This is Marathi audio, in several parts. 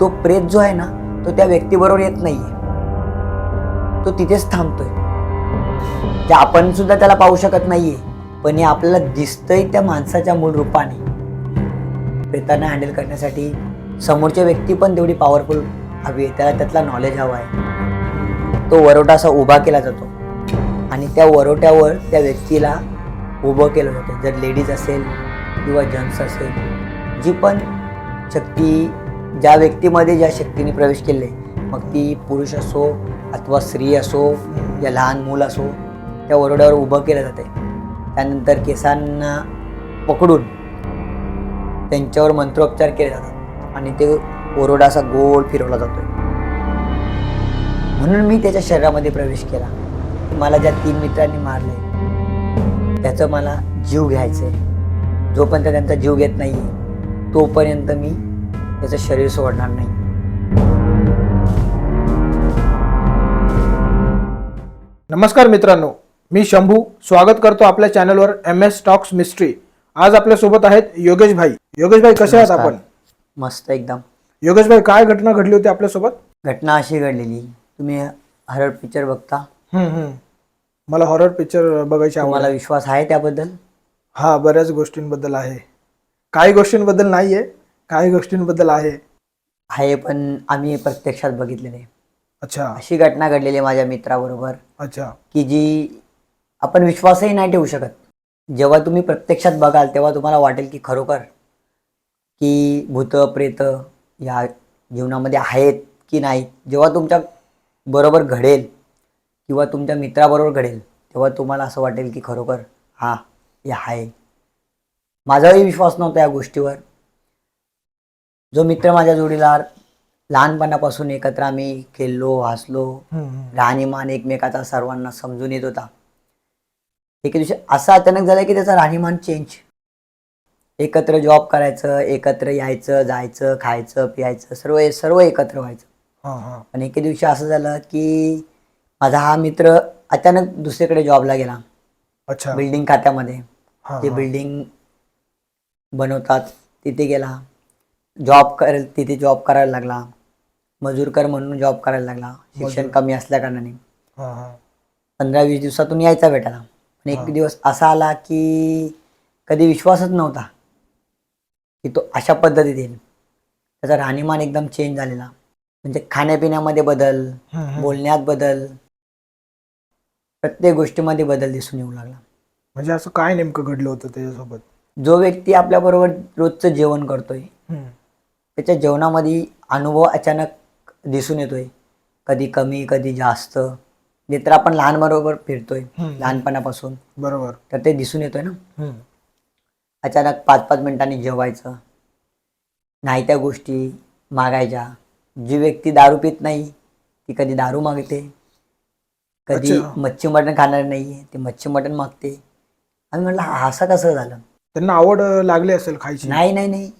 तो प्रेत जो आहे ना तो त्या व्यक्तीबरोबर येत नाहीये. तो तिथेच थांबतोय. ते आपण सुद्धा त्याला पाहू शकत नाहीये पण हे आपल्याला दिसतंय त्या माणसाच्या मूळ रूपाने. प्रेतांना हँडल करण्यासाठी समोरच्या व्यक्ती पण तेवढी पॉवरफुल हवी आहे त्याला त्यातला नॉलेज हवा आहे. तो वरोटा असा उभा केला जातो. आणि त्या वरोट्यावर त्या व्यक्तीला उभं केलं जातं. जर लेडीज असेल किंवा जेंट्स असेल जी पण शक्ती ज्या व्यक्तीमध्ये ज्या शक्तीने प्रवेश केले मग ती पुरुष असो अथवा स्त्री असो या लहान मूल असो त्या ओरडावर उभं केलं जाते त्यानंतर केसांना पकडून त्यांच्यावर मंत्रोपचार केले जातात आणि ते ओरोडा असा गोल फिरवला जातो म्हणून मी त्याच्या शरीरामध्ये प्रवेश केला. मला ज्या तीन मित्रांनी मारले त्याचं मला जीव घ्यायचं आहे जोपर्यंत त्यांचा जीव घेत नाही तोपर्यंत मी त्याचं शरीर सोडणार नाही. नमस्कार मित्रांनो मी शंभू. स्वागत करतो आपल्या चॅनलवर एम एस टॉक्स मिस्ट्री. आज आपल्यासोबत आहेत योगेश भाई. योगेश भाई कसे आहात. आपण? मस्त एकदम. योगेश भाई काय घटना घडली होती आपल्यासोबत घटना अशी घडलेली. तुम्ही हरर पिक्चर बघता. मला हॉरर पिक्चर बघायची तुम्हाला आवड विश्वास आहे त्याबद्दल? हा बऱ्याच गोष्टींबद्दल आहे. काही गोष्टींबद्दल नाहीये. काही गोष्टींबद्दल आहे? आहे पण आम्ही प्रत्यक्षात बघितले नाही अच्छा. अशी घटना घडलेली आहे माझ्या मित्राबरोबर. अच्छा. की जी आपण विश्वासही नाही ठेवू शकत. जेव्हा तुम्ही प्रत्यक्षात बघाल तेव्हा तुम्हाला वाटेल की खरोखर की भूत प्रेत या जीवनामध्ये आहेत की नाही जेव्हा तुमच्या बरोबर घडेल किंवा तुमच्या मित्राबरोबर घडेल तेव्हा तुम्हाला असं वाटेल की खरोखर हा हे आहे. माझाही विश्वास नव्हता या गोष्टीवर. जो मित्र माझ्या जोडीला लहानपणापासून एकत्र आम्ही खेळलो हसलो राहणीमान एकमेकाचा सर्वांना समजून येत होता. एके दिवशी असं अचानक झालं की त्याचा राहणीमान चेंज एकत्र जॉब करायचं एकत्र यायचं जायचं खायचं प्यायचं सर्व सर्व एकत्र व्हायचं. पण एके दिवशी असं झालं की माझा हा मित्र अचानक दुसरीकडे जॉबला गेला. अच्छा. बिल्डिंग खात्यामध्ये. ते. बिल्डिंग बनवतात तिथे गेला. जॉब कर तिथे जॉब करायला लागला मजूर कर म्हणून जॉब करायला लागला शिक्षण. कमी असल्या कारणाने. पंधरा वीस दिवसातून यायचा भेटायला हा. एक दिवस असा आला की कधी विश्वासच नव्हता की तो अशा पद्धतीत येईल त्याचा राहणीमान एकदम चेंज झालेला म्हणजे खाण्यापिण्यामध्ये बदल. बोलण्यात बदल प्रत्येक गोष्टीमध्ये बदल दिसून येऊ लागला म्हणजे असं काय नेमकं घडलं होतं त्याच्यासोबत जो व्यक्ती आपल्याबरोबर रोजचं जेवण करतोय. त्याच्या जेवणामध्ये अनुभव अचानक दिसून येतोय. कधी कमी कधी जास्त. जे तर आपण लहान बरोबर फिरतोय. लहानपणापासून. बरोबर. तर ते दिसून येतोय ना. अचानक पाच पाच मिनिटांनी जेवायचं. नाही त्या गोष्टी मागायच्या. जी व्यक्ती दारू पित नाही ती कधी दारू मागते. कधी. मच्छी मटण खाणार नाही ती मच्छी मटण मागते. आम्ही म्हटलं असं कसं झालं? त्यांना आवड लागली असेल खायची. नाही नाही नाही.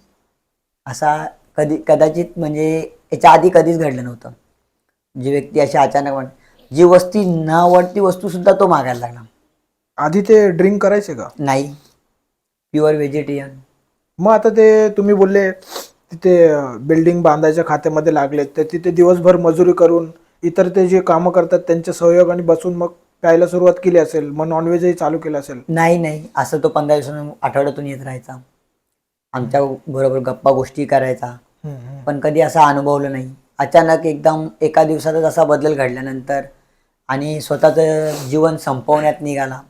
असा कधी कदाचित म्हणजे याच्या आधी कधीच घडलं नव्हतं. जी व्यक्ती अशी अचानक म्हण जी वस्ती न आवडती वस्तू सुद्धा तो मागायला लागला. आधी ते ड्रिंक करायचे का? नाही. Pure vegetarian. मग आता ते तुम्ही बोलले तिथे बिल्डिंग बांधायच्या खात्यामध्ये लागले तर तिथे दिवसभर मजुरी करून इतर ते जे कामं करतात त्यांच्या सहयोगाने बसून मग प्यायला सुरुवात केली असेल मग नॉनव्हेजही चालू केलं असेल? नाही नाही. असं तो पंधरा दिवसांनी आठवड्यातून येत राहायचा. आमच्या बरोबर गप्पा गोष्टी करायचा. पण कधी असं अनुभवलं नाही. अचानक एकदम एका दिवसातच असा बदल घडल्यानंतर आणि स्वतःचं जीवन संपवण्यात निघाला.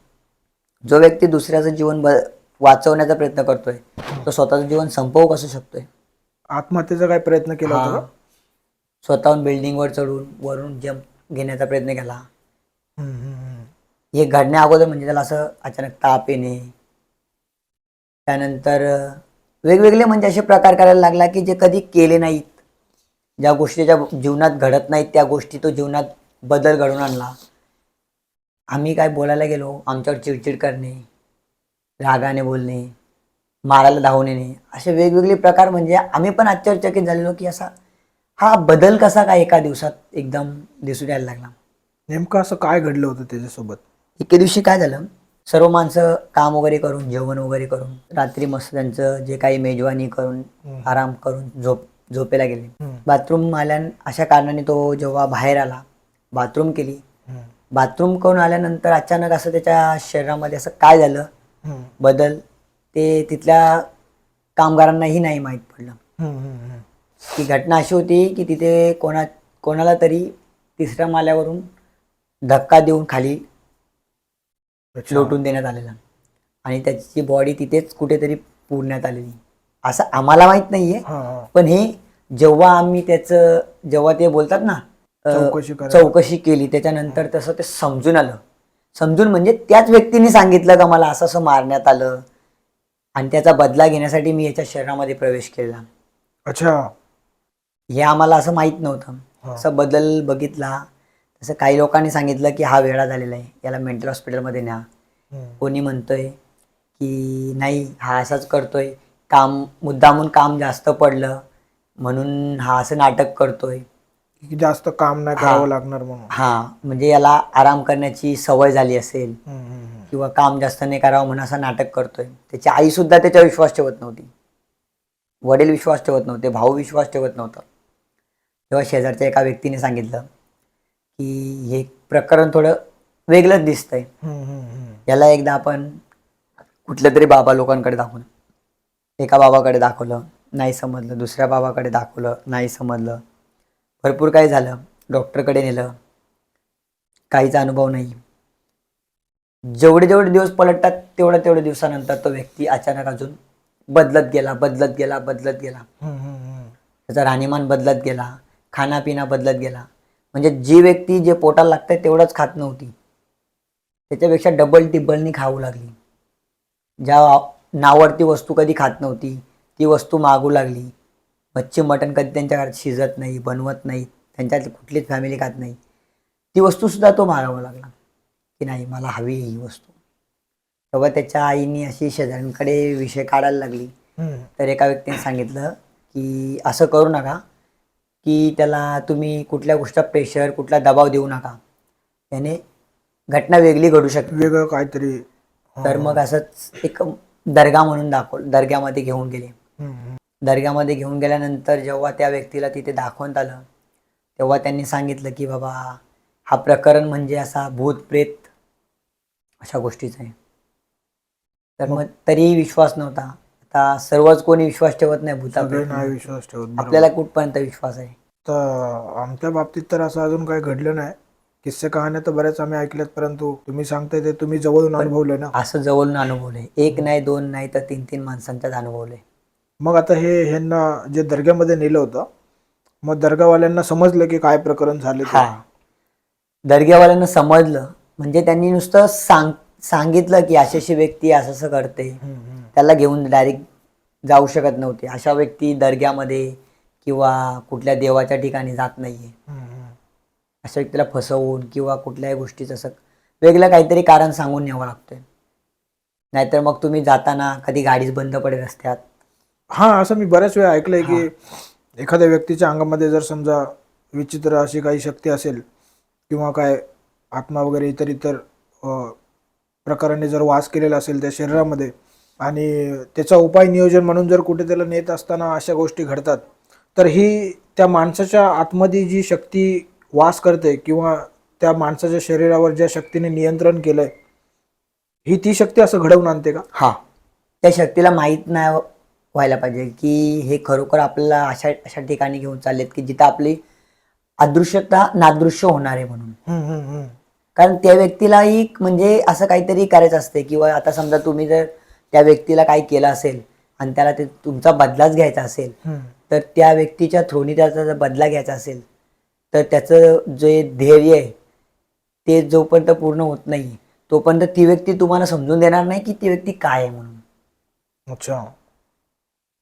जो व्यक्ती दुसऱ्याचं जीवन ब वाचवण्याचा प्रयत्न करतोय तो स्वतःचं जीवन संपवू कसं शकतोय? आत्महत्येचा काय प्रयत्न केला होता? स्वतःहून बिल्डिंगवर चढून वरून जंप घेण्याचा प्रयत्न केला. हे घडण्या अगोदर म्हणजे त्याला असं अचानक ताप येणे. त्यानंतर वेगवेगळे म्हणजे असे प्रकार करायला लागला की जे कधी केले नाहीत. ज्या गोष्टी त्याच्या जीवनात घडत नाहीत त्या गोष्टी तो जीवनात बदल घडवून आणला. आम्ही काय बोलायला गेलो? आमच्यावर चिडचिड करणे रागाने बोलणे मारायला धावून येणे असे वेगवेगळे प्रकार म्हणजे आम्ही पण आश्चर्यचकित झालेलो की असा हा बदल कसा काय एका दिवसात एकदम दिसून यायला लागला. नेमकं असं काय घडलं होतं त्याच्यासोबत? एके दिवशी काय झालं? सर्व माणसं काम वगैरे करून जेवण वगैरे करून रात्री मस्त त्यांचं जे काही मेजवानी करून. आराम करून झोप झोपेला गेले. बाथरूम आल्या अशा कारणाने तो जेव्हा बाहेर आला बाथरूम केली. बाथरूम करून आल्यानंतर अचानक असं त्याच्या शरीरामध्ये असं काय झालं? बदल? ते तिथल्या कामगारांनाही नाही माहीत पडलं. ती घटना अशी होती की तिथे कोणा कोणाला तरी तिसऱ्या माल्यावरून धक्का देऊन खाली लोटून देण्यात आलेला. आणि त्याची बॉडी तिथेच कुठेतरी पुरण्यात आलेली. असं आम्हाला माहीत नाहीये. पण हे जेव्हा आम्ही त्याचं जेव्हा ते बोलतात ना चौकशी केली त्याच्यानंतर तसं ते समजून आलं. समजून म्हणजे त्याच व्यक्तीने सांगितलं का मला असं असं मारण्यात आलं. आणि त्याचा बदला घेण्यासाठी मी याच्या शरीरामध्ये प्रवेश केला. अच्छा. हे आम्हाला असं माहीत नव्हतं. असं बदल बघितला. तसं काही लोकांनी सांगितलं की हा वेळा झालेला आहे. याला मेंटल हॉस्पिटलमध्ये न्या. कोणी म्हणतोय की नाही हा असाच करतोय. काम मुद्दामून काम जास्त पडलं म्हणून हा असं नाटक करतोय. की जास्त काम नाही करावं लागणार म्हणून. हा म्हणजे याला आराम करण्याची सवय झाली असेल किंवा काम जास्त नाही करावं म्हणून असं नाटक करतोय. त्याची आई सुद्धा त्याच्यावर विश्वास ठेवत नव्हती. वडील विश्वास ठेवत नव्हते भाऊ विश्वास ठेवत नव्हता. तेव्हा शेजारच्या एका व्यक्तीने सांगितलं की हे प्रकरण थोडं वेगळंच दिसतंय. याला एकदा आपण कुठल्या तरी बाबा लोकांकडे दाखवलं. एका बाबाकडे दाखवलं नाही समजलं. दुसऱ्या बाबाकडे दाखवलं नाही समजलं. भरपूर काही झालं. डॉक्टरकडे नेलं. काहीचा अनुभव नाही. जेवढे जेवढे दिवस पलटतात तेवढ्या तेवढ्या दिवसानंतर तो व्यक्ती अचानक अजून बदलत गेला बदलत गेला बदलत गेला. त्याचा राहणीमान बदलत गेला. खानापिना बदलत गेला. म्हणजे जी व्यक्ती जे पोटाला लागतंय तेवढंच खात नव्हती. त्याच्यापेक्षा डबल टिबलनी खाऊ लागली. ज्या नावडती वस्तू कधी खात नव्हती ती वस्तू मागू लागली. मच्छी मटण कधी त्यांच्या घरात शिजत नाही बनवत नाही त्यांच्यात कुठलीच फॅमिली खात नाही. ती वस्तूसुद्धा तो मागावा लागला. की नाही मला हवी ही वस्तू. तेव्हा त्याच्या आईने अशी शेजाऱ्यांकडे विषय काढायला लागली. तर एका व्यक्तीने सांगितलं की असं करू नका. की त्याला तुम्ही कुठल्या गोष्टीचा प्रेशर कुठला दबाव देऊ नका. त्याने घटना वेगळी घडू शकते. वेगळं काहीतरी. तर मग असंच एक दर्गा म्हणून दाखव दर्ग्यामध्ये घेऊन गेले. दर्ग्यामध्ये घेऊन गेल्यानंतर जेव्हा त्या व्यक्तीला तिथे दाखवण्यात आलं तेव्हा त्यांनी सांगितलं की बाबा हा प्रकरण म्हणजे असा भूत प्रेत अशा गोष्टीचा आहे. तर मग तरीही विश्वास नव्हता. आता सर्वच कोणी विश्वास ठेवत नाही सगळे नाही विश्वास ठेवत बरोबर. आपल्याला कुठपर्यंत विश्वास आहे? तर आमच्या बाबतीत तर असं अजून काही घडलं नाही. किस्से कहाण्या तर बऱ्याच आम्ही ऐकल्यात परंतु तुम्ही सांगताय ते तुम्ही जवळून अनुभवलंय ना? असं जवळून अनुभवलंय. एक नाही दोन नाही तर तीन तीन माणसांच्याच अनुभवलंय. मग आता हे ह्यांना जे दर्ग्यामध्ये नेलं होतं मग दर्गावाल्यांना समजलं की काय प्रकरण झाले. हा. दर्ग्यावाल्यांना समजलं. म्हणजे त्यांनी नुसतं सांग सांगितलं की अशी अशी व्यक्ती असं असं करते. त्याला घेऊन डायरेक्ट जाऊ शकत नव्हते. अशा व्यक्ती दर्ग्यामध्ये किंवा कुठल्या देवाच्या ठिकाणी जात नाहीये. अशा व्यक्तीला फसवून किंवा कुठल्याही गोष्टीचं असं वेगळं काहीतरी कारण सांगून न्यावं लागतंय. नाहीतर मग तुम्ही जाताना कधी गाडीच बंद पडेल रस्त्यात हा असं मी बऱ्याच वेळा ऐकलंय की एखाद्या व्यक्तीच्या अंगामध्ये जर समजा विचित्र अशी काही शक्ती असेल किंवा काय आत्मा वगैरे इतर इतर प्रकाराने जर वास केलेला असेल त्या शरीरामध्ये आणि त्याचा उपाय नियोजन म्हणून जर कुठे त्याला नेत असताना अशा गोष्टी घडतात तर ही त्या माणसाच्या आतमध्ये जी शक्ती वास करते किंवा त्या माणसाच्या शरीरावर ज्या शक्तीने नियंत्रण केलंय ही ती शक्ती असं घडवून आणते का? हा. त्या शक्तीला माहीत नाही व्हायला पाहिजे की हे खरोखर आपल्याला अशा अशा ठिकाणी घेऊन चाललेत की जिथं आपली अदृश्यता नादृश्य होणार आहे म्हणून. कारण त्या व्यक्तीलाही म्हणजे असं काहीतरी करायचं असते किंवा आता समजा तुम्ही जर त्या व्यक्तीला काही केलं असेल आणि त्याला ते तुमचा बदलाच घ्यायचा असेल तर त्या व्यक्तीच्या थ्रोनी त्याचा जर बदला घ्यायचा असेल तर त्याचं जे ध्येय आहे ते जोपर्यंत पूर्ण होत नाही तोपर्यंत ती व्यक्ती तुम्हाला समजून देणार नाही की ती व्यक्ती काय आहे म्हणून. अच्छा.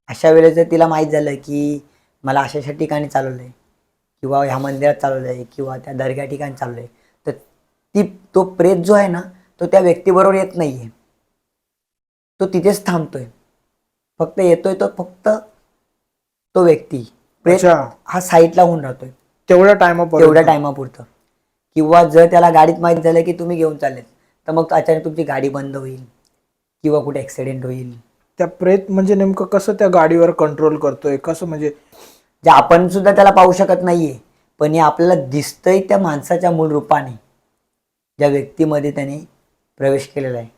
अशा वेळेस जर तिला माहीत झालं की मला अशा अशा ठिकाणी चालवलं आहे किंवा ह्या मंदिरात चालवलं आहे किंवा त्या दर्ग्या ठिकाणी चालवलं आहे तर ती तो प्रेत जो आहे ना तो त्या व्यक्तीबरोबर येत नाही आहे तो तिथेच थांबतोय. फक्त येतोय तो फक्त तो व्यक्ती. अच्छा. हा साईडला होऊन राहतोय. तेवढ्या टायमापर्यंत. तेवढ्या टायमापुरतं. किंवा जर त्याला गाडीत माहीत झालं की तुम्ही घेऊन चाललेत तर मग अचानक तुमची गाडी बंद होईल किंवा कुठे ॲक्सिडेंट होईल. त्या प्रेत म्हणजे नेमकं कसं त्या गाडीवर कंट्रोल करतोय? कसं म्हणजे जे आपण सुद्धा त्याला पाहू शकत नाहीये पण हे आपल्याला दिसतंय त्या माणसाच्या मूळ रूपाने. ज्या व्यक्तीमध्ये त्याने प्रवेश केलेला आहे.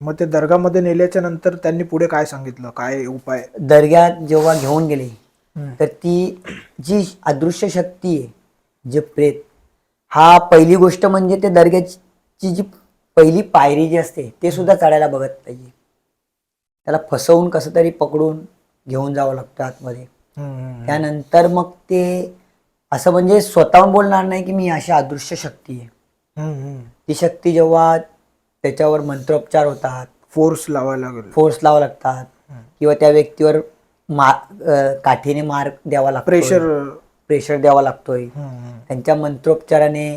मग ते दर्गामध्ये नेल्याच्या नंतर त्यांनी पुढे काय सांगितलं काय उपाय दर्ग्यात जेव्हा घेऊन गेले. तर ती जी अदृश्य शक्ती आहे जे प्रेत हा पहिली गोष्ट म्हणजे ते दर्ग्याची जी पहिली पायरी जी असते ते सुद्धा चढायला बघत नाहीये त्याला फसवून कसं तरी पकडून घेऊन जावं लागतं आतमध्ये. त्यानंतर मग ते असं म्हणजे स्वतःहून बोलणार नाही की मी अशी अदृश्य शक्ती आहे. ती शक्ती जेव्हा त्याच्यावर मंत्रोपचार होतात. फोर्स लावायला लागेल. फोर्स लावा लागतात. किंवा त्या व्यक्तीवर मा काठीने मार द्यावा लागतो प्रेशर. प्रेशर द्यावा लागतोय. त्यांच्या मंत्रोपचाराने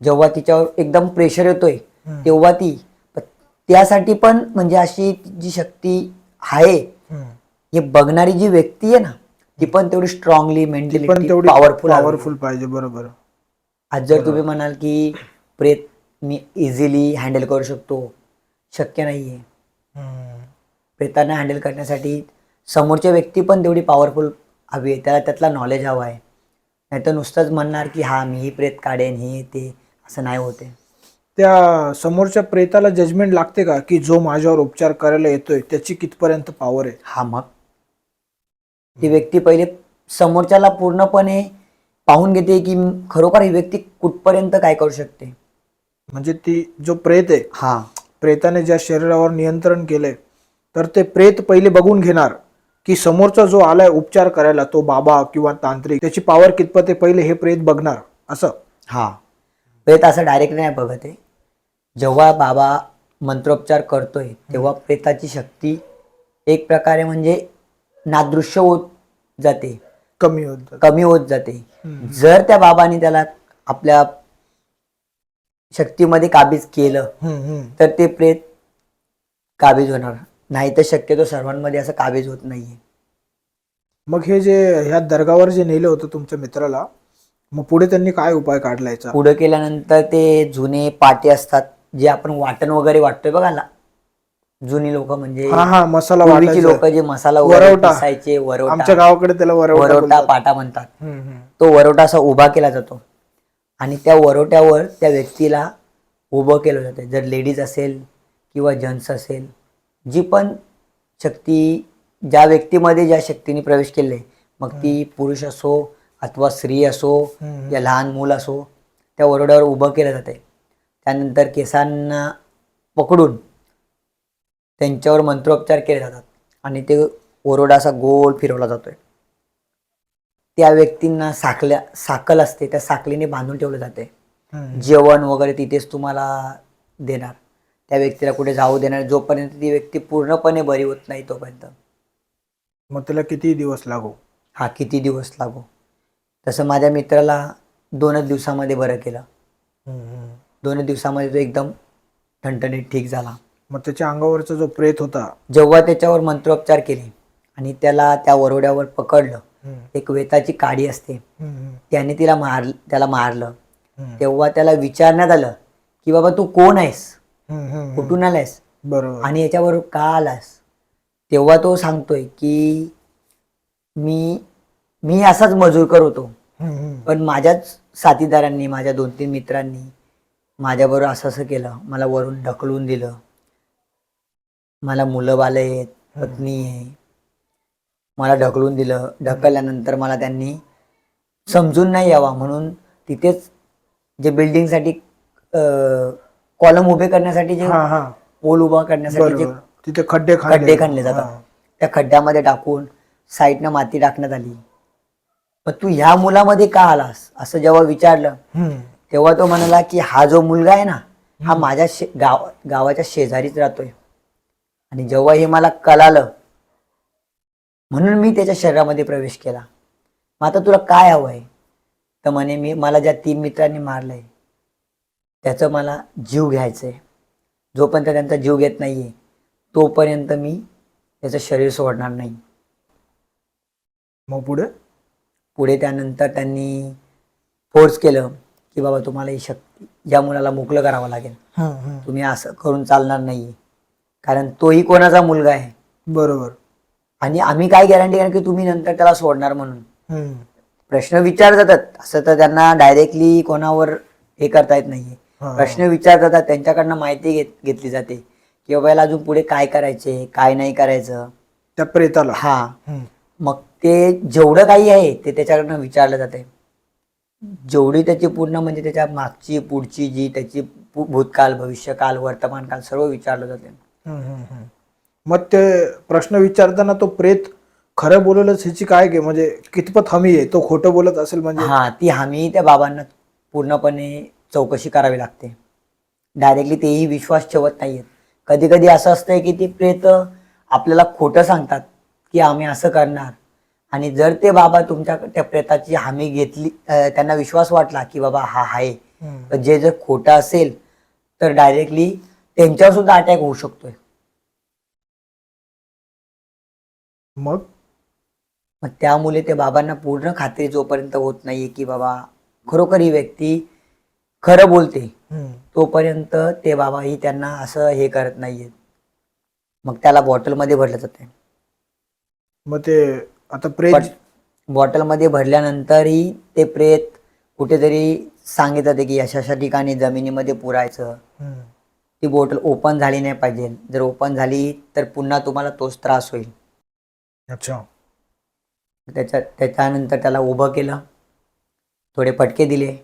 जेव्हा तिच्यावर एकदम प्रेशर येतोय तेव्हा ती त्यासाठी पण म्हणजे अशी जी शक्ती आहे हे बघणारी जी व्यक्ती आहे ना ती पण तेवढी स्ट्रॉंगली पण मेंटली तेवढी पॉवरफुल पॉवरफुल पाहिजे बरोबर. आज जर तुम्ही म्हणाल की प्रेत मी इझिली हँडल करू शकतो. शक्य नाहीये. प्रेतांना हँडल करण्यासाठी समोरच्या व्यक्ती पण तेवढी पॉवरफुल हवी आहे. त्याला त्यातला नॉलेज हवा आहे. नाही तर नुसतंच म्हणणार की हा मी ही प्रेत काढेन हे ते असं नाही होते त्या समोरच्या प्रेताला जजमेंट लागते का? की जो माझ्यावर उपचार करायला येतोय त्याची कितपर्यंत पॉवर आहे? हा मग. ती व्यक्ती पहिले समोरच्याला पूर्णपणे पाहून घेते की खरोखर ही व्यक्ती कुठपर्यंत काय करू शकते? म्हणजे ती जो प्रेत आहे हा. प्रेताने ज्या शरीरावर नियंत्रण केलंय तर ते प्रेत पहिले बघून घेणार की समोरचा जो आलाय उपचार करायला तो बाबा किंवा तांत्रिक त्याची पॉवर कितपत आहे पहिले हे प्रेत बघणार असं. हा. प्रेत असं डायरेक्ट नाही बघत आहे. जेव्हा बाबा मंत्रोपचार करतोय तेव्हा प्रेताची शक्ती एक प्रकारे म्हणजे नादृश्य होत जाते. कमी होत. कमी होत जाते. जर त्या बाबाने त्याला आपल्या शक्तीमध्ये काबीज केलं. तर ते प्रेत काबीज होणार नाही तर शक्यतो सर्वांमध्ये असं काबीज होत नाहीये मग हे जे ह्या दर्गावर जे नेलं होतं तुमच्या मित्राला मग पुढे त्यांनी काय उपाय काढला याचा पुढे केल्यानंतर ते जुने पाटे असतात जे आपण वाटण वगैरे वाटतोय बघा ला जुनी लोक म्हणजे हा हा मसाला पूर्वीची. लोक जे मसाला वगैरे वरवटा. पिसायचे आमच्या वरोटा गावाकडे त्याला वरवटा बोलतात. पाटा म्हणतात हम्म, हम्म. तो वरोटा असा उभा केला जातो आणि त्या वरोट्यावर त्या व्यक्तीला उभं केलं जातं. जर लेडीज असेल किंवा जेंट्स असेल जी पण शक्ती ज्या व्यक्तीमध्ये ज्या शक्तीने प्रवेश केले मग ती पुरुष असो अथवा स्त्री असो. या लहान मूल असो त्या वरोड्यावर उभं केलं जाते त्यानंतर केसांना पकडून त्यांच्यावर मंत्रोपचार केले जातात आणि ते ओरोडा असा गोल फिरवला जातोय. त्या व्यक्तींना साखल्या साकल असते त्या साखलीने बांधून ठेवलं जाते. जेवण वगैरे तिथेच तुम्हाला देणार. त्या व्यक्तीला कुठे जाऊ देणार जोपर्यंत ती व्यक्ती पूर्णपणे बरी होत नाही तोपर्यंत. मग त्याला किती दिवस लागू? हा किती दिवस लागो? तसं माझ्या मित्राला दोनच दिवसामध्ये बरं केलं. दोन दिवसामध्ये तो एकदम ठणठणीत ठीक झाला. मग त्याच्या अंगावरचा जो प्रेत होता जेव्हा त्याच्यावर मंत्रोपचार केले आणि त्याला त्या वरोड्यावर पकडलं एक वेताची काडी असते. त्याने तिला मार त्याला मारलं. तेव्हा त्याला विचारण्यात आलं की बाबा तू कोण आहेस. कुठून आलायस? बरोबर. आणि याच्यावर का आलास? तेव्हा तो सांगतोय की मी मी असाच मजूर करतो. पण माझ्याच साथीदारांनी माझ्या दोन तीन मित्रांनी माझ्याबरोबर असं असं केलं. मला वरून ढकलून दिलं. मला मुलं बाले आहेत पत्नी आहे मला ढकलून दिलं. ढकलल्यानंतर मला त्यांनी समजून नाही यावा म्हणून तिथेच जे बिल्डिंगसाठी कॉलम उभे करण्यासाठी जे पोल उभा करण्यासाठी जे तिथे खड्डे खड्डे खणले जातात. त्या खड्ड्यामध्ये टाकून साईडनं माती टाकण्यात आली. पण तू ह्या मुलामध्ये का आलास? असं जेव्हा विचारलं तेव्हा तो म्हणाला की हा जो मुलगा आहे ना हा माझ्या शे गाव गावाच्या शेजारीच राहतोय. आणि जेव्हा हे मला कळालं म्हणून मी त्याच्या शरीरामध्ये प्रवेश केला. मग आता तुला काय हवंय? तर म्हणे मी मला ज्या तीन मित्रांनी मारलंय त्याचं मला जीव घ्यायचंय. जोपर्यंत त्यांचा जीव घेत नाहीये तोपर्यंत मी त्याचं शरीर सोडणार नाही. मग पुढे? पुढे त्यानंतर त्यांनी फोर्स केलं की बाबा तुम्हाला ही शक्ती या मुलाला मोकळं करावं लागेल. तुम्ही असं करून चालणार नाही कारण तोही कोणाचा मुलगा आहे. बरोबर. आणि आम्ही काय गॅरंटी घेणार की तुम्ही नंतर त्याला सोडणार म्हणून. प्रश्न विचार जातात. असं तर त्यांना डायरेक्टली कोणावर हे करता येत नाहीये. प्रश्न विचार जातात त्यांच्याकडनं माहिती घेत घेतली जाते. की बाबा अजून पुढे काय करायचे काय नाही करायचं? त्या प्रेताला. हा. मग ते जेवढं काही आहे ते त्याच्याकडनं विचारलं जाते जेवढी त्याची पूर्ण म्हणजे त्याच्या मागची पुढची जी त्याची भूतकाल भविष्यकाल वर्तमानकाल सर्व विचारलं जाते. मग ते प्रश्न विचारताना तो प्रेत खरं बोललच ह्याची काय गे म्हणजे कितपत हमी आहे? तो खोटं बोलत असेल म्हणजे? हा ती हमी त्या बाबांना पूर्णपणे चौकशी करावी लागते. डायरेक्टली तेही विश्वास ठेवत नाहीयेत. कधी कधी असं असतंय की ती प्रेत आपल्याला खोटं सांगतात की आम्ही असं करणार. आणि जर ते बाबा तुमच्या त्या प्रेताची हमी घेतली त्यांना विश्वास वाटला की बाबा हा आहे. तर जे जर खोटं असेल तर डायरेक्टली त्यांच्यावर सुद्धा अटॅक होऊ शकतोय. मग? मग त्यामुळे ते बाबांना पूर्ण खात्री जोपर्यंत होत नाहीये की बाबा खरोखर ही व्यक्ती खरं बोलते हम्म. तोपर्यंत ते बाबाही त्यांना असं हे करत नाहीयेत मग त्याला बॉटलमध्ये भरलं जाते. मग ते आता प्रेत पण बॉटलमध्ये भरल्यानंतरही ते प्रेत कुठेतरी सांगितलं जाते की अशा अशा ठिकाणी जमिनीमध्ये पुरायचं. हम्म. ती बॉटल ओपन झाली नाही पाहिजे. जर ओपन झाली तर पुन्हा तुम्हाला तोच त्रास होईल. अच्छा. त्याच्या त्याच्यानंतर त्याला उभं केलं. थोडे फटके दिले.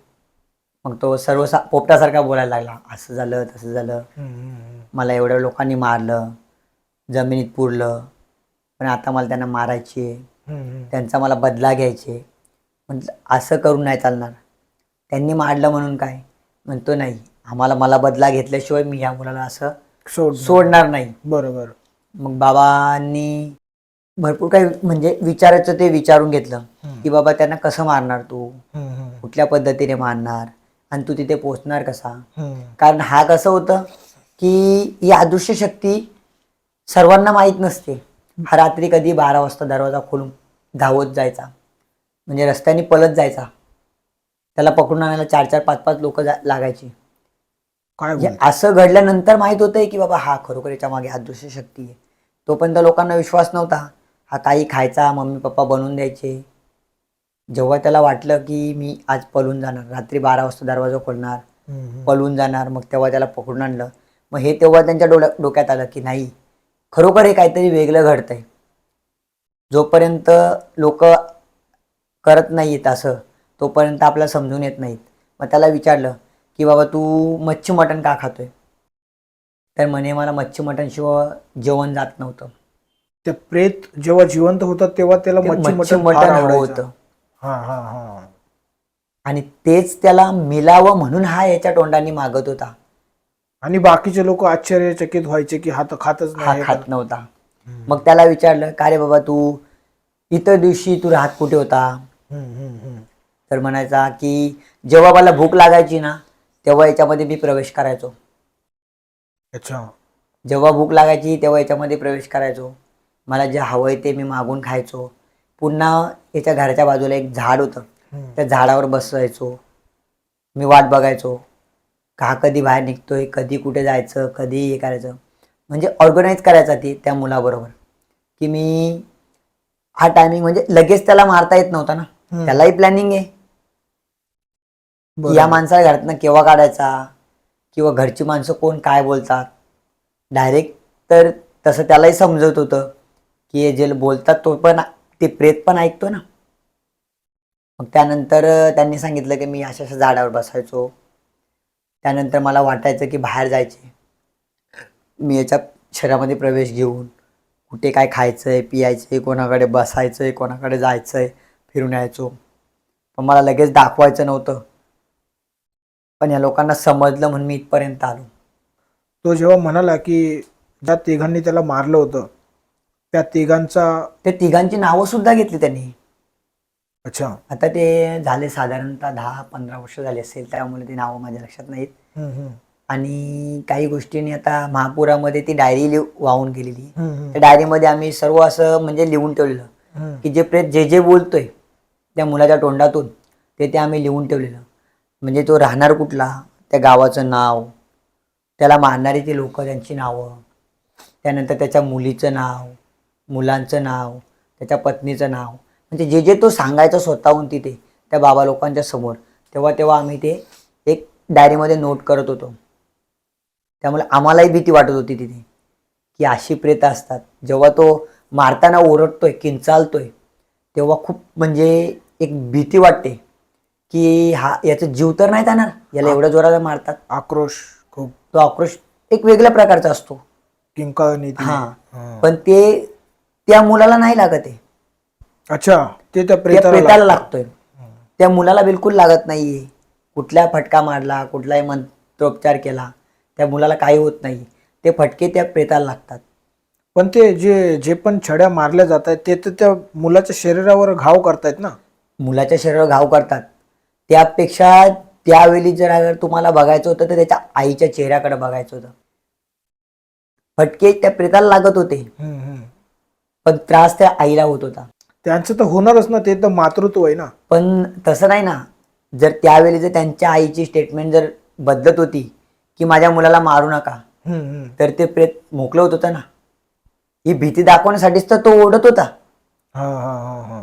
मग तो सर्व सा पोपटासारखा बोलायला लागला. असं झालं तसं झालं. मला एवढ्या लोकांनी मारलं. जमिनीत पुरलं. पण आता मला त्यांना मारायची. त्यांचा मला बदला घ्यायचे म्हटलं असं करून नाही चालणार. त्यांनी मारलं म्हणून काय? म्हणतो नाही. आम्हाला मला बदला घेतल्याशिवाय मी या मुलाला असं सोड सोडणार नाही. बरोबर. मग बाबांनी भरपूर काही म्हणजे विचारायचं ते विचारून घेतलं. की बाबा त्यांना कसं मारणार तू? कुठल्या पद्धतीने मारणार? आणि तू तिथे पोचणार कसा. कारण हा कसं होतं की ही अदृश्य शक्ती सर्वांना माहीत नसते. हा रात्री कधी बारा वाजता दरवाजा खोलून धावत जायचा. म्हणजे रस्त्याने पळत जायचा. त्याला पकडून आणायला चार चार पाच पाच लोक लागायची. काय म्हणजे असं घडल्यानंतर माहीत होतंय की बाबा हा खरोखर याच्या मागे अदृश्य शक्ती आहे. तोपर्यंत लोकांना विश्वास नव्हता. हा काही खायचा मम्मी पप्पा बनवून द्यायचे. जेव्हा त्याला वाटलं की मी आज पळून जाणार रात्री बारा वाजता दरवाजा खोलणार. पळून जाणार मग तेव्हा त्याला पकडून आणलं. मग हे तेव्हा त्यांच्या डोळ्या डोक्यात आलं की नाही खरोखर हे काहीतरी वेगळं घडतंय. जोपर्यंत लोक करत नाहीत असं तोपर्यंत आपल्याला समजून येत नाहीत. मग त्याला विचारलं की बाबा तू मच्छी मटण का खातोय? तर म्हणे मला मच्छी मटण शिवाय जेवण जात नव्हतं. ते प्रेत जेव्हा जिवंत होतात तेव्हा त्याला ते मच्छी मच्छी मटण मटण हवं आवडायचं. होतं. हा हा हा. आणि तेच त्याला मिलावं म्हणून हा याच्या तोंडाने मागत होता. आणि बाकीचे लोक आश्चर्यचकित व्हायचे की हा तर खातच हा नाही. खात नव्हता. मग त्याला विचारलं का रे बाबा तू? इतर दिवशी तू राहत कुठे होता? हम्म, हम्म, हम्म. तर म्हणायचा की जेव्हा मला भूक लागायची ना तेव्हा याच्यामध्ये मी प्रवेश करायचो. अच्छा. जेव्हा भूक लागायची तेव्हा याच्यामध्ये प्रवेश करायचो. मला जे हवंय ते मी मागून खायचो. पुन्हा याच्या घराच्या बाजूला एक झाड होतं. त्या झाडावर बसायचो. मी वाट बघायचो. का कधी बाहेर निघतोय? कधी कुठे जायचं? कधी हे करायचं? म्हणजे ऑर्गनाईज करायचा ती त्या मुलाबरोबर. की मी हा टायमिंग म्हणजे लगेच त्याला मारता येत नव्हता ना. त्यालाही प्लॅनिंग आहे. या माणसाला घरातनं केव्हा काढायचा? किंवा घरची माणसं कोण काय बोलतात? डायरेक्ट तर तसं त्यालाही समजत होतं. की हे जे बोलतात तो पण ते प्रेत पण ऐकतो ना. मग त्यानंतर त्यांनी सांगितलं की मी अशा अशा झाडावर बसायचो. त्यानंतर मला वाटायचं की बाहेर जायचे. मी याच्या शहरामध्ये प्रवेश घेऊन कुठे काय खायचंय आहे कोणाकडे बसायचंय कोणाकडे जायचंय फिरून यायचो. पण मला लगेच दाखवायचं नव्हतं. पण या लोकांना समजलं म्हणून मी इथपर्यंत आलो. तो जेव्हा म्हणाला की ज्या तिघांनी त्याला मारलं होतं त्या तिघांचा ते तिघांची नावं सुद्धा घेतली त्यांनी अच्छा आता ते झाले साधारणतः दहा पंधरा वर्ष झाले असेल त्यामुळे ते नावं माझ्या लक्षात नाहीत हम्म, हम्म. आणि काही गोष्टींनी आता महापुरामध्ये ती डायरी वाहून गेलेली हम्म, हम्म. त्या डायरीमध्ये आम्ही सर्व असं म्हणजे लिहून ठेवलेलं हम्म. की जे प्रेत जे जे बोलतोय त्या मुलाच्या तोंडातून ते ते आम्ही लिहून ठेवलेलं म्हणजे तो राहणार कुठला त्या गावाचं नाव त्याला मारणारी ती लोक त्यांची नावं त्यानंतर त्याच्या मुलीचं नाव मुलांचं नाव त्याच्या पत्नीचं नाव म्हणजे जे जे तो सांगायचा स्वतःहून तिथे त्या बाबा लोकांच्या समोर तेव्हा तेव्हा आम्ही ते एक डायरीमध्ये नोट करत होतो. त्यामुळे आम्हालाही भीती वाटत होती तिथे की अशी प्रेतं असतात. जेव्हा तो मारताना ओरडतोय किंचालतोय तेव्हा खूप म्हणजे एक भीती वाटते की हा याचा जीव तर नाही जाणार? याला एवढ्या जोराला मारतात? आक्रोश खूप. तो आक्रोश एक वेगळ्या प्रकारचा असतो. किंकाळणी हा. पण ते त्या मुलाला नाही लागत आहे. अच्छा ते त्या त्या प्रेताला प्रेताला लागतं. लागतोय. त्या मुलाला बिलकुल लागत नाहीये. कुठल्या फटका मारला कुठलाही मंत्रोपचार केला त्या मुलाला काही होत नाही. ते फटके त्या प्रेताला लागतात. पण ते जे जे पण छड्या मारल्या जात आहेत ते तर त्या मुलाच्या शरीरावर घाव करतायत ना? मुलाच्या शरीरावर घाव करतात. त्यापेक्षा त्यावेळी जर अगर तुम्हाला बघायचं होतं तर त्याच्या आईच्या चेहऱ्याकडे बघायचं होतं. फटके त्या प्रेताला लागत होते. हम्म, हम्म. पण त्रास त्या आईला होत होता. त्यांचं तर होणारच ना ते तर मातृत्व आहे ना. पण तसं नाही ना. जर त्यावेळी जर त्यांच्या आईची स्टेटमेंट जर बदलत होती की माझ्या मुलाला मारू नका हम्म, हम्म. तर ते प्रेत मोकलं होत होतं ना. ही भीती दाखवण्यासाठीच तर तो ओढत होता. हा हा हा हा.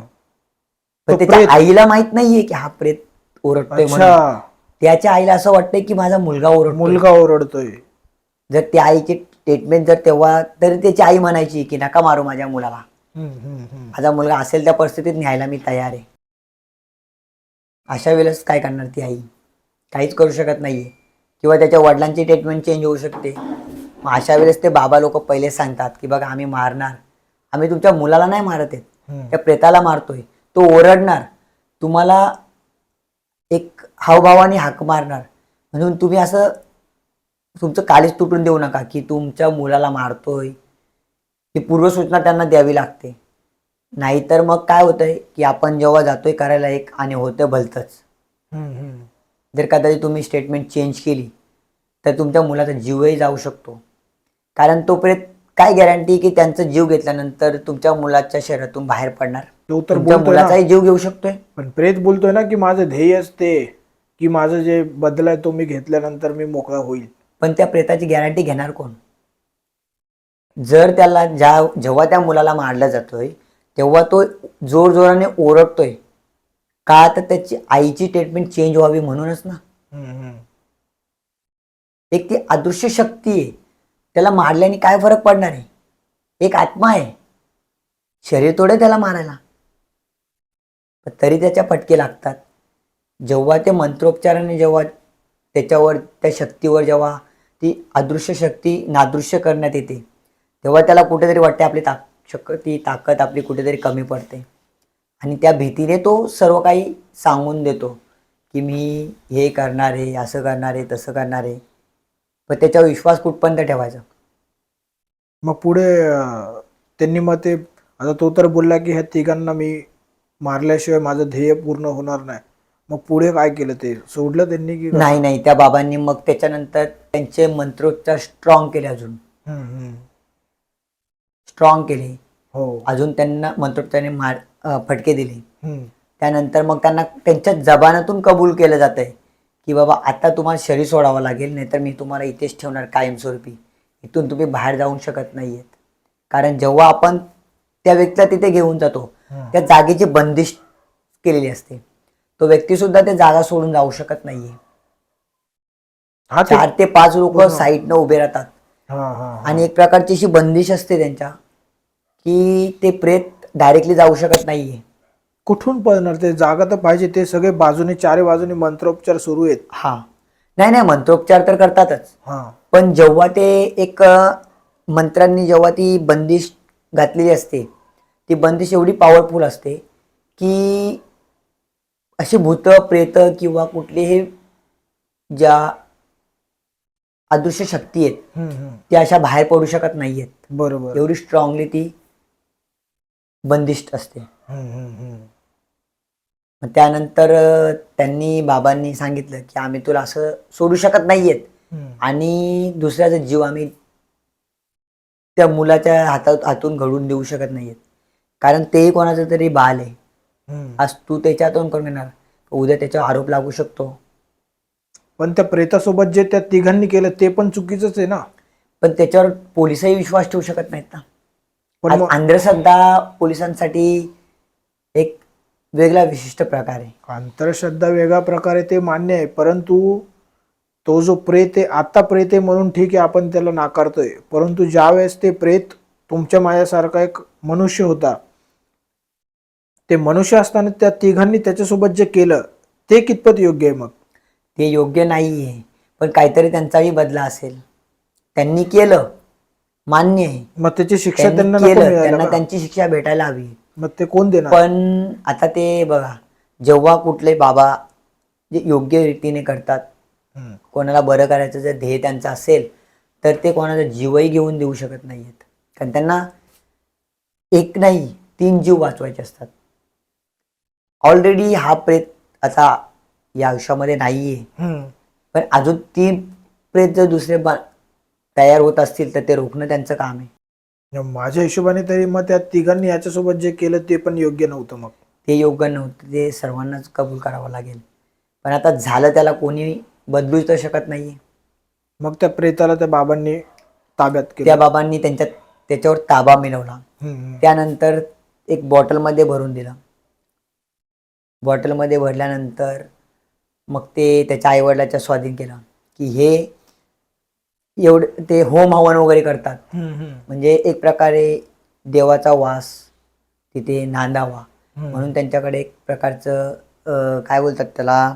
पण तो त्याच्या आईला माहीत नाहीये की हा प्रेत ओरडतोय म्हणून. अच्छा त्याच्या आईला असं वाटतंय की माझा मुलगा ओरडतो मुलगा ओरडतोय. जर त्या आईची स्टेटमेंट जर तेव्हा तरी त्याची आई म्हणायची की नका मारू माझ्या मुलाला. माझा मुलगा असेल त्या परिस्थितीत न्यायला मी तयार आहे. अशा वेळेस काय करणार ती आई? काहीच करू शकत नाहीये. किंवा त्याच्या वडिलांची ट्रीटमेंट चेंज होऊ शकते. मग अशा वेळेस ते बाबा लोक पहिले सांगतात की बघा आम्ही मारणार. आम्ही तुमच्या मुलाला नाही मारत आहेत. त्या प्रेताला मारतोय. तो ओरडणार. तुम्हाला एक हावभावाने हाक मारणार. म्हणून तुम्ही असं तुमचं काळीच तुटून देऊ नका की तुमच्या मुलाला मारतोय. ही पूर्वसूचना त्यांना द्यावी लागते. नाहीतर मग काय होतंय की आपण जेव्हा जातोय करायला एक आणि होतं भलतंच. जर कदाचित तुम्ही स्टेटमेंट चेंज केली तर तुमच्या मुलाचा जीवही जाऊ शकतो. कारण तोपर्यंत काय गॅरंटी की त्यांचा जीव घेतल्यानंतर तुमच्या मुलाच्या शरीरातून बाहेर पडणार? तो तर मुलाचाही जीव घेऊ शकतोय? पण प्रेत बोलतोय ना की माझं ध्येयच ते की माझं जे बदल आहे तो मी घेतल्यानंतर मी मोकळा होईल. पण त्या प्रेताची गॅरंटी घेणार कोण? जर त्याला ज्या जेव्हा त्या मुलाला मारलं जातोय तेव्हा तो जोर जोराने ओरडतोय. का तर त्याची आईची ट्रीटमेंट चेंज व्हावी म्हणूनच ना. एक ती अदृश्य शक्ती आहे. त्याला मारल्याने काय फरक पडणार आहे? एक आत्मा आहे. शरीर तोडे त्याला मारायला. पण तरी त्याच्या फटके लागतात. जेव्हा ते मंत्रोपचाराने जेव्हा त्याच्यावर त्या शक्तीवर जेव्हा ती अदृश्य शक्ती नादृश्य करण्यात येते. तेव्हा त्याला कुठेतरी वाटते आपली ताक शक्ती ताकद आपली कुठेतरी कमी पडते. आणि त्या भीतीने तो सर्व काही सांगून देतो की मी हे करणार आहे असं करणार आहे तसं करणार आहे. पण त्याच्यावर विश्वास कुठपर्यंत ठेवायचा? मग पुढे त्यांनी मग ते आता तो तर बोलला की ह्या तिघांना मी मारल्याशिवाय माझं ध्येय पूर्ण होणार नाही. मग पुढे काय केलं ते? सोडलं त्यांनी की नाही नाही. त्या बाबांनी मग त्याच्यानंतर त्यांचे मंत्रोच्चार स्ट्रॉंग केले अजून. स्ट्रॉंग केले. हो. अजून त्यांना मंत्रोच्चाराने मार फटके दिले. त्यानंतर मग त्यांना त्यांच्या जबानातून कबूल केलं जात आहे की बाबा आता तुम्हाला शरीर सोडावं लागेल नाहीतर मी तुम्हाला इथेच ठेवणार कायमस्वरूपी. इथून तुम्ही बाहेर जाऊ शकत नाही आहेत कारण जेव्हा आपण त्या व्यक्तीला तिथे घेऊन जातो. त्या जागेची बंदिश केलेली असते. तो व्यक्ती सुद्धा त्या जागा सोडून जाऊ शकत नाहीये. हा ते चार ते पाच लोक साईडनं उभे राहतात. हा हा हा. आणि एक प्रकारची अशी बंदिश असते त्यांच्या की ते प्रेत डायरेक्टली जाऊ शकत नाहीये. कुठून पळणार? ते जागा तर पाहिजे ते सगळे बाजूने चारी बाजूने मंत्रोपचार सुरू आहेत. हा. नाही नाही मंत्रोपचार तर करतातच. हा. पण जेव्हा ते एक मंत्र्यांनी जेव्हा ती बंदिश घातलेली असते ती बंदिश एवढी पॉवरफुल असते की अशी भूत प्रेत किंवा कुठलेही ज्या अदृश्य शक्ती आहेत. त्या अशा बाहेर पडू शकत नाहीयेत बरोबर एवढी स्ट्रॉंगली ती बंदिष्ट असते त्यानंतर त्यांनी बाबांनी सांगितलं की आम्ही तुला असं सोडू शकत नाहीयेत. आणि दुसऱ्याचा जीव आम्ही त्या मुलाच्या हातात हातून घडून देऊ शकत नाहीयेत कारण तेही कोणाचं तरी बाल आहे. आज तू त्याच्या हातून करून घेणार. उद्या त्याच्यावर आरोप लागू शकतो. पण त्या प्रेतासोबत जे त्या तिघांनी केलं ते पण चुकीचंच आहे ना? पण त्याच्यावर पोलिसही विश्वास ठेवू शकत नाहीत ना. पण आज मग अंधश्रद्धा पोलिसांसाठी एक वेगळा विशिष्ट प्रकार आहे. अंधश्रद्धा वेगळ्या प्रकारे ते मान्य आहे. परंतु तो जो प्रेत आहे आता प्रेत आहे म्हणून ठीक आहे आपण त्याला नाकारतोय. परंतु ज्यावेळेस ते प्रेत तुमच्या माझ्यासारखा एक मनुष्य होता ते मनुष्य असताना त्या तिघांनी त्याच्यासोबत जे केलं ते कितपत योग्य आहे मग? ते योग्य नाही आहे पण काहीतरी त्यांचाही बदला असेल. त्यांनी केलं मान्य आहे. मग त्याची शिक्षा त्यांनी त्यांना नको केलं मिळायला त्यांना का? त्यांची शिक्षा भेटायला हवी. मग ते कोण देणार? पण आता ते बघा जेव्हा कुठले बाबा जे योग्य रीतीने करतात हम्म. कोणाला बरं करायचं जर ध्येय त्यांचं असेल तर ते कोणाचा जीवही घेऊन देऊ शकत नाहीयेत. कारण त्यांना एक नाही तीन जीव वाचवायचे असतात. ऑलरेडी हा प्रेत आता या आयुष्यामध्ये नाहीये. हम्म. पण अजून तीन प्रेत जर दुसरे बा- तयार होत असतील तर ते रोखणं त्यांचं काम आहे. माझ्या हिशोबाने तरी मग त्या तिघांनी याच्यासोबत जे केलं ते पण योग्य नव्हतं मग. ते योग्य नव्हतं. ते सर्वांनाच कबूल करावं लागेल. पण आता झालं त्याला कोणी बदलू तर शकत नाहीये. मग त्या प्रेताला त्या बाबांनी ताब्यात त्या बाबांनी त्यांच्या त्याच्यावर ताबा मिळवला. त्यानंतर एक बॉटलमध्ये भरून दिलं. बॉटलमध्ये भरल्यानंतर मग ते त्याच्या आईवडिलाच्या स्वाधीन केलं की हे एवढं ते होम हवन वगैरे करतात. म्हणजे एक प्रकारे देवाचा वास तिथे नांदावा. म्हणून त्यांच्याकडे एक प्रकारचं काय बोलतात त्याला?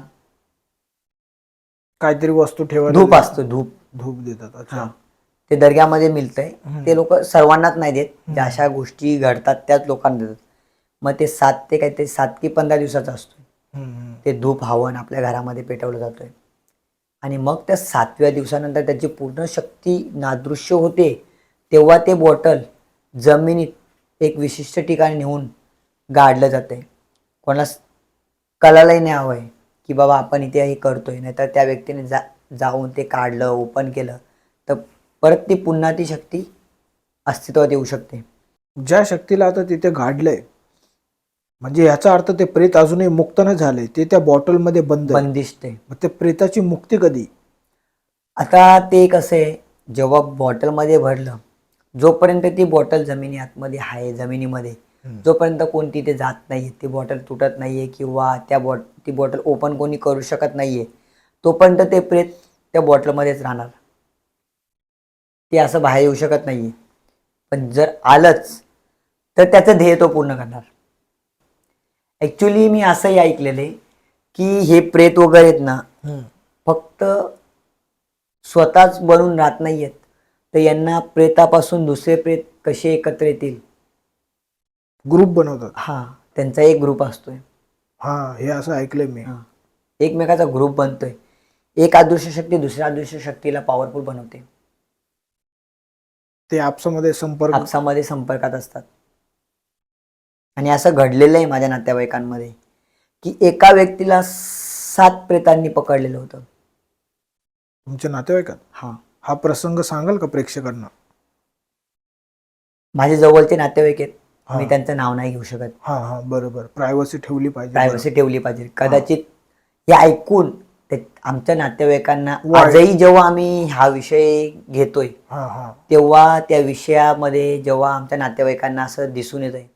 काहीतरी वस्तू ठेवा धूप असतो धूप. धूप देतात अच्छा. ते दर्ग्यामध्ये मिळतंय. ते लोक सर्वांनाच नाही देत. ज्या अशा गोष्टी घडतात त्याच लोकांना देतात. मग ते सात ते काहीतरी सात की पंधरा दिवसाचा असतो. ते धूप हवन आपल्या घरामध्ये पेटवलं जातोय. आणि मग त्या सातव्या दिवसानंतर त्याची पूर्ण शक्ती नादृश्य होते तेव्हा ते बॉटल जमिनीत एक विशिष्ट ठिकाणी नेऊन गाडलं जाते कोणाला कळायलाही नाही हवंय की बाबा आपण इथे हे करतोय नाहीतर त्या व्यक्तीने जा जाऊन ते काढलं ओपन केलं तर परत ती पुन्हा ती शक्ती अस्तित्वात येऊ शकते. ज्या शक्तीला आता तिथे गाडलंय म्हणजे याचा अर्थ ते प्रेत अजूनही मुक्त न झाले ते त्या बॉटलमध्ये बंद. आहे. आहे. मग ते प्रेताची मुक्ती कधी? आता ते कसं आहे जेव्हा बॉटलमध्ये भरलं जोपर्यंत ती बॉटल जमिनी आतमध्ये आहे जमिनीमध्ये. जोपर्यंत कोण तिथे जात नाहीये ती बॉटल तुटत नाहीये किंवा त्या बॉट ती बॉटल ओपन कोणी करू शकत नाहीये तोपर्यंत ते प्रेत त्या बॉटलमध्येच राहणार. ते असं बाहेर येऊ शकत नाहीये. पण जर आलंच तर त्याचं ध्येय तो पूर्ण करणार. ॲक्च्युली मी असंही ऐकलेलं आहे की हे प्रेत वगैरे आहेत ना. फक्त स्वतःच बनून राहत नाहीयेत तर यांना प्रेतापासून दुसरे प्रेत कसे एकत्र येतील? ग्रुप बनवतात. हा त्यांचा एक ग्रुप असतोय. हा हे असं ऐकलंय मी. हा. एकमेकाचा ग्रुप बनतोय. एक अदृश्य शक्ती दुसऱ्या अदृश्य शक्तीला पॉवरफुल बनवते. ते आपसामध्ये संपर्क आपसामध्ये संपर्कात असतात. आणि असं घडलेलं आहे माझ्या नातेवाईकांमध्ये की एका व्यक्तीला सात प्रेतांनी पकडलेलं होतं. तुमच्या नातेवाईकात? हा. हा प्रसंग सांगाल का प्रेक्षकांना? माझे जवळचे नातेवाईक आहेत. हा. मी त्यांचं नाव नाही घेऊ शकत. हा हा बरोबर. प्रायव्हसी ठेवली पाहिजे. प्रायव्हसी ठेवली पाहिजे. कदाचित हे. ऐकून ते आमच्या नातेवाईकांना. आजही जेव्हा आम्ही हा विषय घेतोय हा हा. तेव्हा त्या विषयामध्ये जेव्हा आमच्या नातेवाईकांना असं दिसून येत आहे